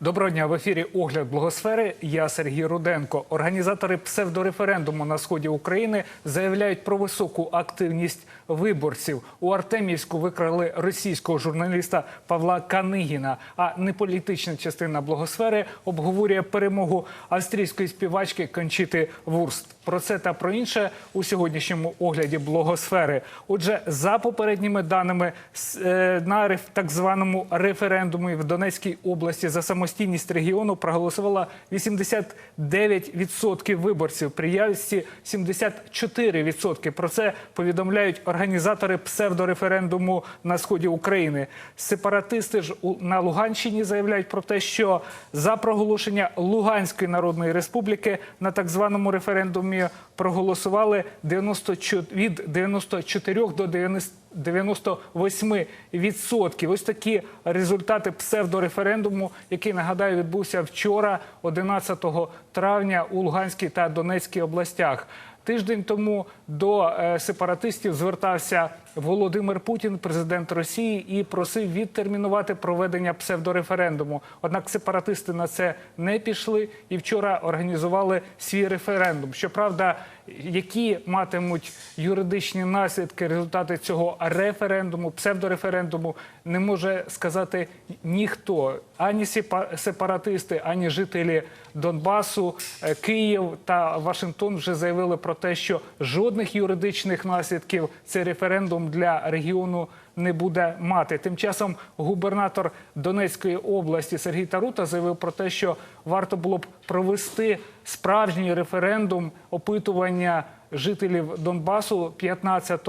Доброго дня в ефірі Огляд Благосфери. Я Сергій Руденко. Організатори псевдореферендуму на сході України заявляють про високу активність виборців. У Артемівську викрали російського журналіста Павла Канигіна. А неполітична частина благосфери обговорює перемогу австрійської співачки Кончити Вурст. Про це та про інше у сьогоднішньому огляді благосфери. Отже, за попередніми даними е, на так званому референдумі в Донецькій області за самостійність регіону проголосувало 89% виборців. При явці 74%. Про це повідомляють організатори псевдореферендуму на сході України. Сепаратисти ж на Луганщині заявляють про те, що за проголошення Луганської Народної Республіки на так званому референдумі проголосували 94, від 94 до 90 98 відсотків. Ось такі результати псевдореферендуму, який нагадаю відбувся вчора, 11 травня у Луганській та Донецькій областях. Тиждень тому до е, сепаратистів звертався Володимир Путін, президент Росії, і просив відтермінувати проведення псевдореферендуму. Однак сепаратисти на це не пішли і вчора організували свій референдум. Щоправда, які матимуть юридичні наслідки результати цього референдуму, псевдореферендуму, не може сказати ніхто. Ані сепа- сепаратисти, ані жителі Донбасу, Е, Київ та Вашингтон вже заявили про те, що жодних юридичних наслідків цей референдум для регіону не буде мати. Тим часом губернатор Донецької області Сергій Тарута заявив про те, що варто було б провести справжній референдум опитування жителів Донбасу 15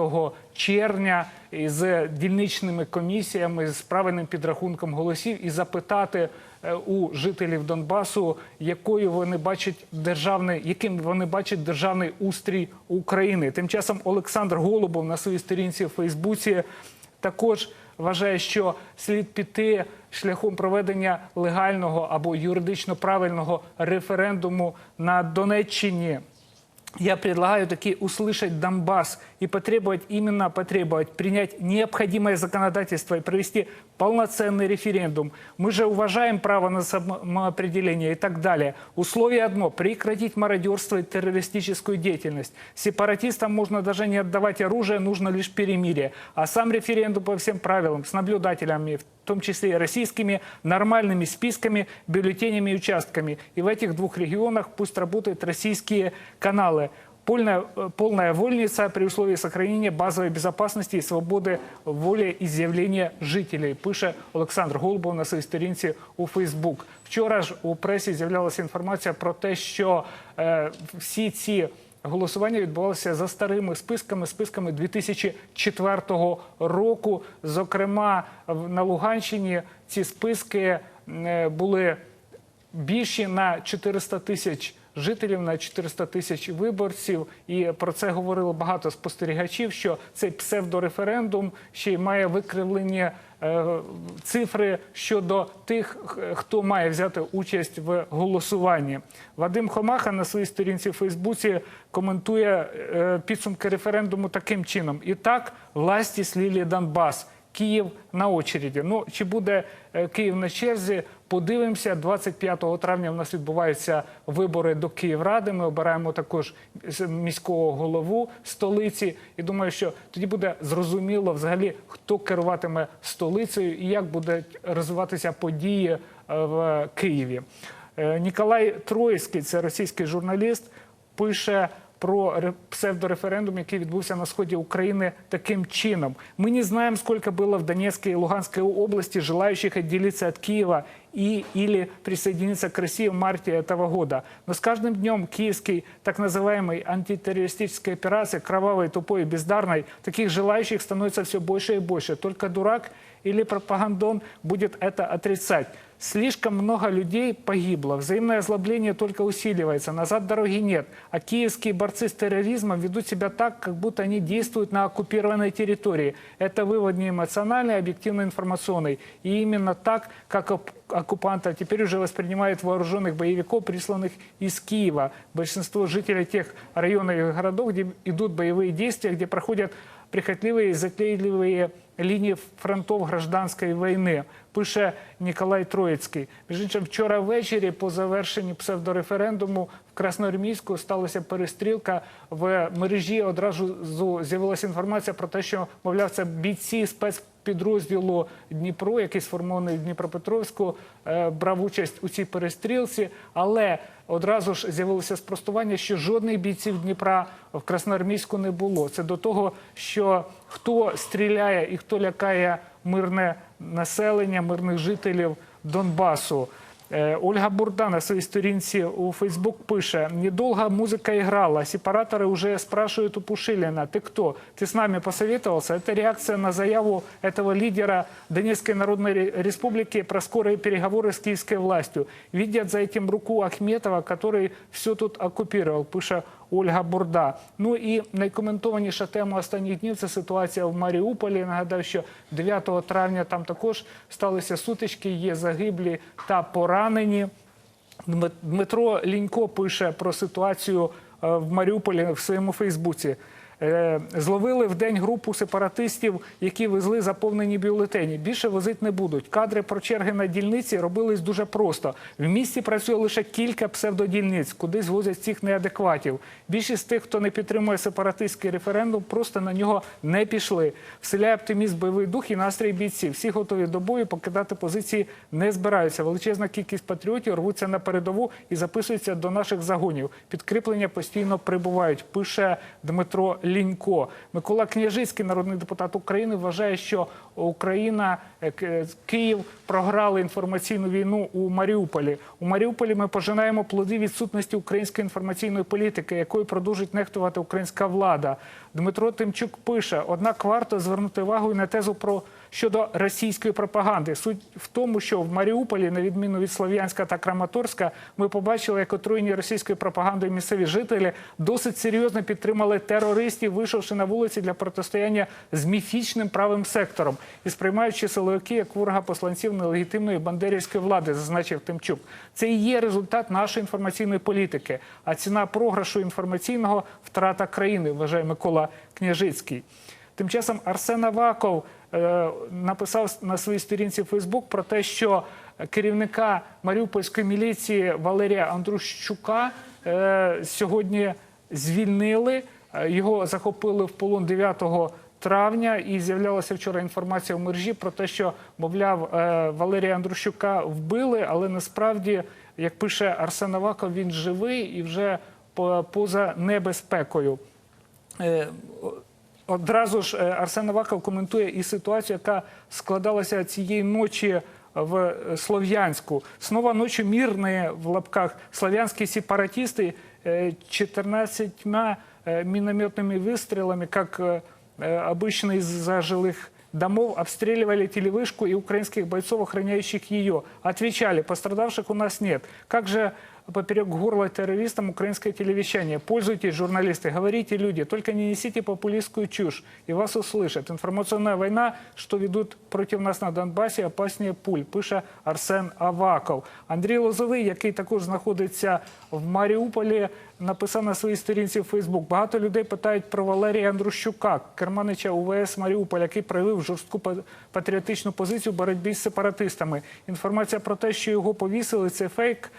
червня із дільничними комісіями з правильним підрахунком голосів і запитати е, у жителів Донбасу, якою вони бачать державний, яким вони бачать державний устрій України. Тим часом Олександр Голубов на своїй сторінці в Фейсбуці також вважає, що слід піти шляхом проведення легального або юридично правильного референдуму на Донеччині. Я предлагаю таки услышать Донбасс и потребовать, именно потребовать, принять необходимое законодательство и провести полноценный референдум. Мы же уважаем право на самоопределение и так далее. Условие одно – прекратить мародерство и террористическую деятельность. Сепаратистам можно даже не отдавать оружие, нужно лишь перемирие. А сам референдум по всем правилам, с наблюдателями, том числе и российскими, нормальными списками, бюллетенями и участками. И в этих двух регионах пусть работают российские каналы. Полная, э, полная вольница при условии сохранения базовой безопасности и свободи волеіз'явлення жителей, пише Олександр Голубов на своїй сторінці у Фейсбук. Вчора ж у пресі з'являлася інформація про те, що е, всі ці Голосування відбувалося за старими списками, списками 2004 року. Зокрема, на Луганщині ці списки е, були більші на 400 тисяч жителів, на 400 тисяч виборців. І про це говорило багато спостерігачів, що цей псевдореферендум ще й має викривлені е, цифри щодо тих, хто має взяти участь в голосуванні. Вадим Хомаха на своїй сторінці в Фейсбуці коментує е, підсумки референдуму таким чином: і так власті слілі Донбас. Київ на очереді. Ну чи буде е, Київ на черзі? Подивимося. 25 травня в нас відбуваються вибори до Київради. Ми обираємо також міського голову столиці. І думаю, що тоді буде зрозуміло взагалі, хто керуватиме столицею і як будуть розвиватися події е, в Києві. Е, Ніколай Троїцький, це російський журналіст, пише про ре- псевдореферендум, який відбувся на сході України таким чином. Мы не знаем, сколько было в Донецкой и Луганской области желающих отделиться от Киева и или присоединиться к России в марте этого года. Но с каждым днем киевской так называемой антитеррористической операции, кровавой, тупой и бездарной, таких желающих становится все больше и больше. Только дурак или пропагандон будет это отрицать. Слишком много людей погибло, взаимное озлобление только усиливается, назад дороги нет. А киевские борцы с терроризмом ведут себя так, как будто они действуют на оккупированной территории. Это вывод не эмоциональный, а объективно-информационный. И именно так, как оккупанта теперь уже воспринимают вооруженных боевиков, присланных из Киева. Большинство жителей тех районов и городов, где идут боевые действия, где проходят прихотливые, затейливые лінії фронтов гражданської війни, пише Ніколай Троїцький. Між іншим, вчора ввечері, по завершенні псевдореферендуму в Красноармійську сталася перестрілка в мережі. Одразу з'явилася інформація про те, що мовляв, це бійці спецпідрозділу Дніпро, який сформований в Дніпропетровську, е, брав участь у цій перестрілці, але одразу ж з'явилося спростування, що жодних бійців Дніпра в Красноармійську не було. Це до того, що хто стріляє і хто лякає мирне населення, мирних жителів Донбасу. Э, Ольга Бурда на своей сторінці у Фейсбук пише: «Недолго музыка играла, сепараторы уже спрашивают у Пушилина, ты кто? Ты с нами посоветовался?» Это реакция на заяву этого лидера Донецкой Народной Ре- Республики про скорые переговоры с киевской властью. Видят за этим руку Ахметова, который все тут оккупировал, пише Ольга Бурда. Ну і найкоментованіша тема останніх днів це ситуація в Маріуполі. Нагадаю, що 9 травня там також сталися сутички, є загиблі та поранені. Дмитро Лінько пише про ситуацію е, в Маріуполі в своєму Фейсбуці. Е, Зловили в день групу сепаратистів, які везли заповнені бюлетені. Більше возити не будуть. Кадри про черги на дільниці робились дуже просто. В місті працює лише кілька псевдодільниць, куди звозять цих неадекватів. Більшість тих, хто не підтримує сепаратистський референдум, просто на нього не пішли. Вселяє оптимізм, бойовий дух і настрій бійців. Всі готові до бою, покидати позиції не збираються. Величезна кількість патріотів рвуться на передову і записуються до наших загонів. Підкріплення постійно прибувають. Пише Дмитро Лінько. Микола Княжицький, народний депутат України, вважає, що Україна, е, Київ програли інформаційну війну у Маріуполі. У Маріуполі ми пожинаємо плоди відсутності української інформаційної політики, якою продовжить нехтувати українська влада. Дмитро Тимчук пише: однак варто звернути увагу і на тезу про щодо російської пропаганди. Суть в тому, що в Маріуполі, на відміну від Слов'янська та Краматорська, ми побачили, як отруєні російською пропагандою місцеві жителі досить серйозно підтримали терористів, вийшовши на вулиці для протистояння з міфічним правим сектором і сприймаючи силовики як ворога посланців нелегітимної бандерівської влади, зазначив Тимчук. Це і є результат нашої інформаційної політики. А ціна програшу інформаційного втрата країни, вважає Микола Княжицький. Тим часом Арсен Аваков е, написав на своїй сторінці Фейсбук про те, що керівника Маріупольської міліції Валерія Андрущука е, сьогодні звільнили. Е, Його захопили в полон 9 травня, і з'являлася вчора інформація в мережі про те, що, мовляв, Валерія Андрущука вбили, але насправді, як пише Арсен Аваков, він живий і вже поза небезпекою. Е, о- Одразу ж е, Арсен Аваков коментує і ситуацію, яка складалася цієї ночі в е, Слов'янську. Снова ночью мирные, в лапках, славянские сепаратисты э, 14 э, минометными выстрелами, как э, э, обычно из-за жилых домов обстреливали телевышку и украинских бойцов, охраняющих ее. Отвечали, пострадавших у нас нет. Как же поперек горла террористам украинское телевещание? Пользуйтесь, журналисты, говорите люди, только не несите популистскую чушь, и вас услышат. Информационная война, что ведут против нас на Донбасі, опаснее пуль, пише Арсен Аваков. Андрій Лозовий, який також знаходиться в Маріуполі, написав на своїй сторінці в Фейсбук. Багато людей питають про Валерія Андрущука, керманича УВС Маріуполя, який проявив жорстку патріотичну позицію в боротьбі з сепаратистами. Інформація про те, що його повісили, це фейк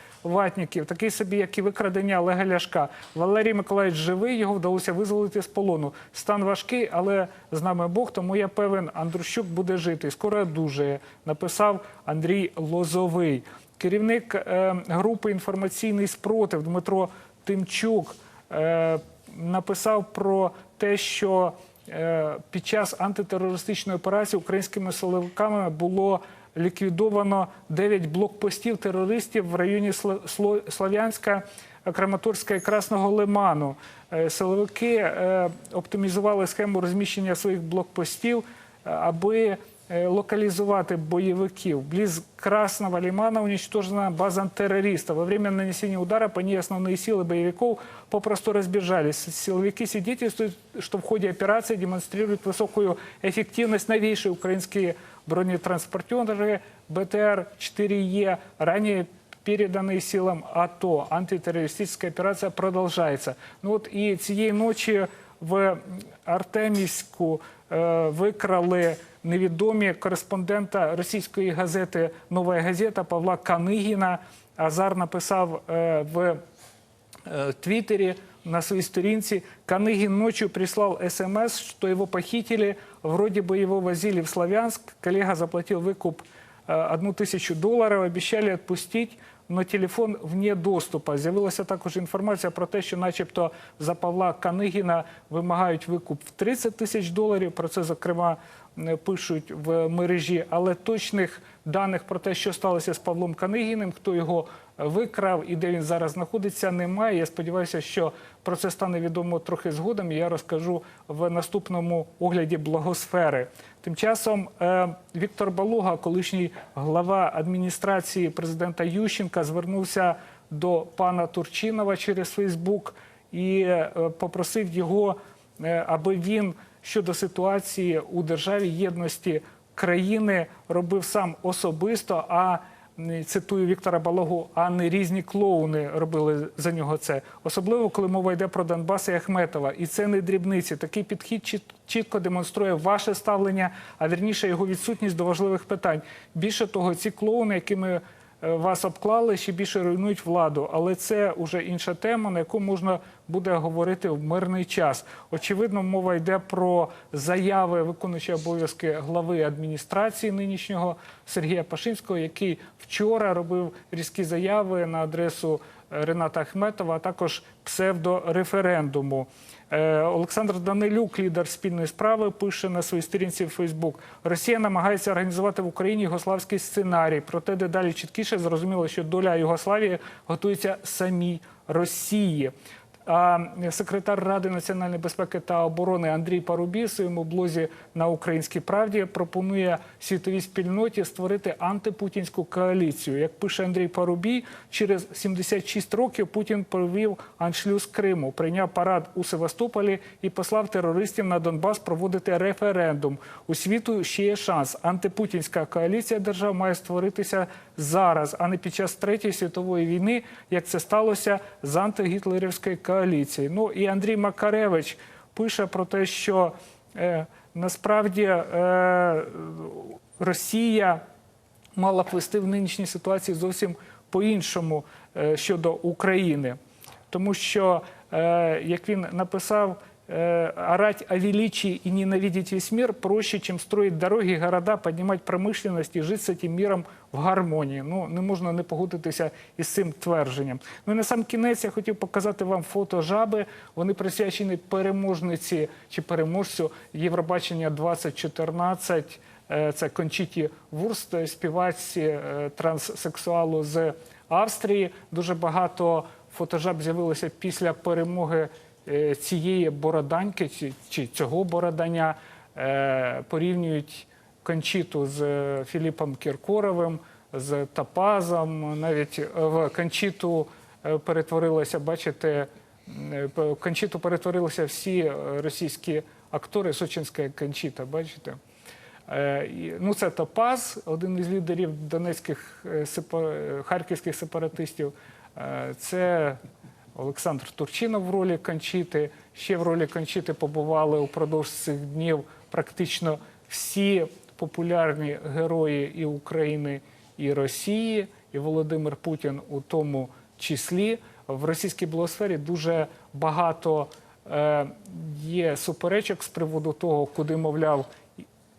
ватників, такий собі, як і викрадення Олега Ляшка. Валерій Миколаївич живий, його вдалося визволити з полону. Стан важкий, але з нами Бог, тому я певен, Андрущук буде жити. Скоро дуже написав Андрій Лозовий. Керівник е, групи інформаційний спротив Дмитро Тимчук е, написав про те, що е, під час антитерористичної операції українськими силовиками було ліквідовано 9 блокпостів терористів в районі Сла- Сло- Слов'янська, Краматорська і Красного Лиману. Е, Силовики е, оптимізували схему розміщення своїх блокпостів, е, аби э, локализовать боевиков. Близ Красного Лимана уничтожена база террористов. Во время нанесения удара по ней основные силы боевиков попросту разбежались. Силовики свидетельствуют, что в ходе операции демонстрируют высокую эффективность новейшие украинские бронетранспортеры БТР-4Е, ранее переданий силам АТО. Антитерористична операція продовжується. Ну от і цієї ночі в Артемівську е, викрали невідомі кореспондента російської газети Нова газета Павла Канигіна. Азар написав е, в э, Твиттере на своей сторінці Каныгин ночью прислал смс, что его похитили, вроде бы его возили в Славянск, коллега заплатил выкуп э, одну тысячу долларов, обещали отпустить, но телефон вне доступа. З'явилася також інформація про те, що начебто за Павла Канигіна вимагають викуп в 30 тисяч доларів. Про це, зокрема, е, пишуть в мережі, але точних даних про те, що сталося з Павлом Канигіним, хто його викрав і де він зараз знаходиться, немає. Я сподіваюся, що про це стане відомо трохи згодом. і Я розкажу в наступному огляді благосфери. Тим часом е, Віктор Балуга, колишній глава адміністрації президента Ющенка, звернувся до пана Турчинова через Фейсбук і е, попросив його, е, аби він щодо ситуації у державі єдності країни робив сам особисто. а Цитую Віктора Балогу, а не різні клоуни робили за нього це. Особливо, коли мова йде про Донбас і Ахметова. І це не дрібниці. Такий підхід чіт- чітко демонструє ваше ставлення, а вірніше його відсутність до важливих питань. Більше того, ці клоуни, якими вас обклали, ще більше руйнують владу. Але це вже інша тема, на яку можна буде говорити в мирний час. Очевидно, мова йде про заяви виконуючого обов'язки глави адміністрації нинішнього Сергія Пашинського, який вчора робив різкі заяви на адресу е, Рената Ахметова, а також псевдореферендуму. Е, Олександр Данилюк, лідер спільної справи, пише на своїй сторінці в Фейсбук: Росія намагається організувати в Україні югославський сценарій. Проте дедалі чіткіше зрозуміло, що доля Югославії готується самій Росії. Секретар Ради національної безпеки та оборони Андрій Парубій в своєму блозі на Українській правді пропонує світовій спільноті створити антипутінську коаліцію. Як пише Андрій Парубій, через 76 років Путін провів аншлюз Криму, прийняв парад у Севастополі і послав терористів на Донбас проводити референдум. У світу ще є шанс. Антипутінська коаліція держав має створитися зараз, а не під час третьої світової війни, як це сталося з антигітлерівською коаліцією. Ну і Андрій Макаревич пише про те, що е, насправді е, Росія мала б вести в нинішній ситуації зовсім по-іншому е, щодо України. Тому що, е, як він написав, орать о величии и ненавидеть весь мир проще, чем строить дороги, города, поднимать промышленность и жить с этим миром в гармонії. Ну, не можна не погодитися із цим твердженням. Ну і на сам кінець я хотів показати вам фото жаби. Вони присвячені переможниці чи переможцю Євробачення 2014. Е, Це Кончіті Вурст, співачці е, транссексуалу з Австрії. Дуже багато фотожаб з'явилося після перемоги цієї бороданьки чи, цього бородання. Е, Порівнюють Кончіту з е, Філіпом Кіркоровим, з Топазом. Навіть в Кончіту е, перетворилося, бачите, е, Кончіту перетворилися всі е, російські актори. Сочинська Кончіта, бачите? Е, Ну, це Топаз, один із лідерів донецьких е, е, харківських сепаратистів. Е, Це Олександр Турчинов в ролі Кончіти. Ще в ролі Кончіти побували упродовж цих днів практично всі популярні герої і України, і Росії, і Володимир Путін у тому числі. В російській блогосфері дуже багато е, є суперечок з приводу того, куди, мовляв,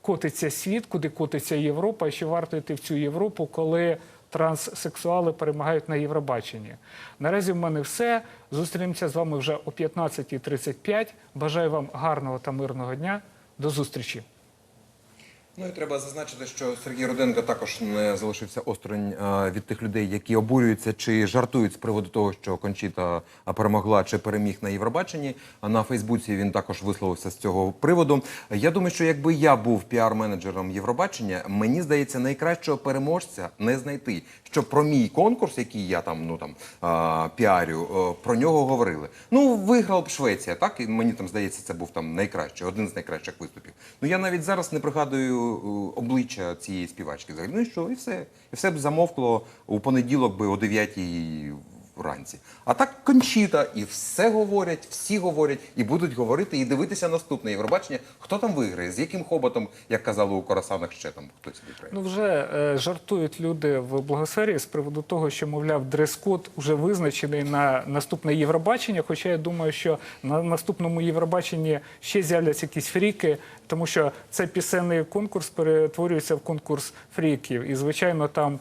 котиться світ, куди котиться Європа, і що варто йти в цю Європу, коли транссексуали перемагають на Євробаченні. Наразі в мене все. Зустрінемося з вами вже о 15.35. Бажаю вам гарного та мирного дня. До зустрічі. Ну і треба зазначити, що Сергій Руденко також не залишився осторонь е, від тих людей, які обурюються чи жартують з приводу того, що Кончіта е, перемогла чи переміг на Євробаченні. А на Фейсбуці він також висловився з цього приводу. Я думаю, що якби я був піар-менеджером Євробачення, мені здається, найкращого переможця не знайти. Щоб про мій конкурс, який я там ну там е, піарю, про нього говорили. Ну виграла б Швеція, так і мені там здається, це був там найкращий, один з найкращих виступів. Ну я навіть зараз не пригадую обличчя цієї співачки. Взагалі, і що, і все, і все б замовкло у понеділок би о 9 вранці. А так кончіта, і все говорять, всі говорять, і будуть говорити, і дивитися наступне Євробачення. Хто там виграє, з яким хоботом, як казали у Коросанах, ще там хтось виграє. Ну вже е, жартують люди в благосфері з приводу того, що мовляв дрес-код вже визначений на наступне Євробачення. Хоча я думаю, що на наступному Євробаченні ще з'являться якісь фріки, тому що цей пісенний конкурс перетворюється в конкурс фріків. І звичайно, там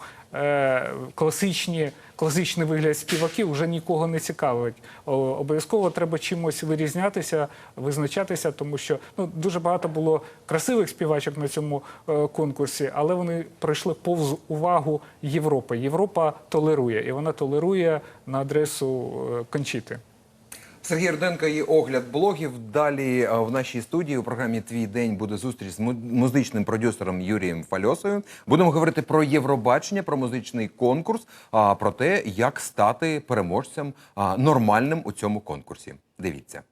класичні. Класичний вигляд співаків вже нікого не цікавить. Обов'язково треба чимось вирізнятися, визначатися, тому що ну дуже багато було красивих співачок на цьому е, конкурсі, але вони пройшли повз увагу Європи. Європа толерує, і вона толерує на адресу е, Кончіти. Сергій Руденко і огляд блогів. Далі е, в нашій студії у програмі Твій день буде зустріч з му- музичним продюсером Юрієм Фальосою. Будемо говорити про Євробачення, про музичний конкурс, а про те, як стати переможцем нормальним у цьому конкурсі. Дивіться.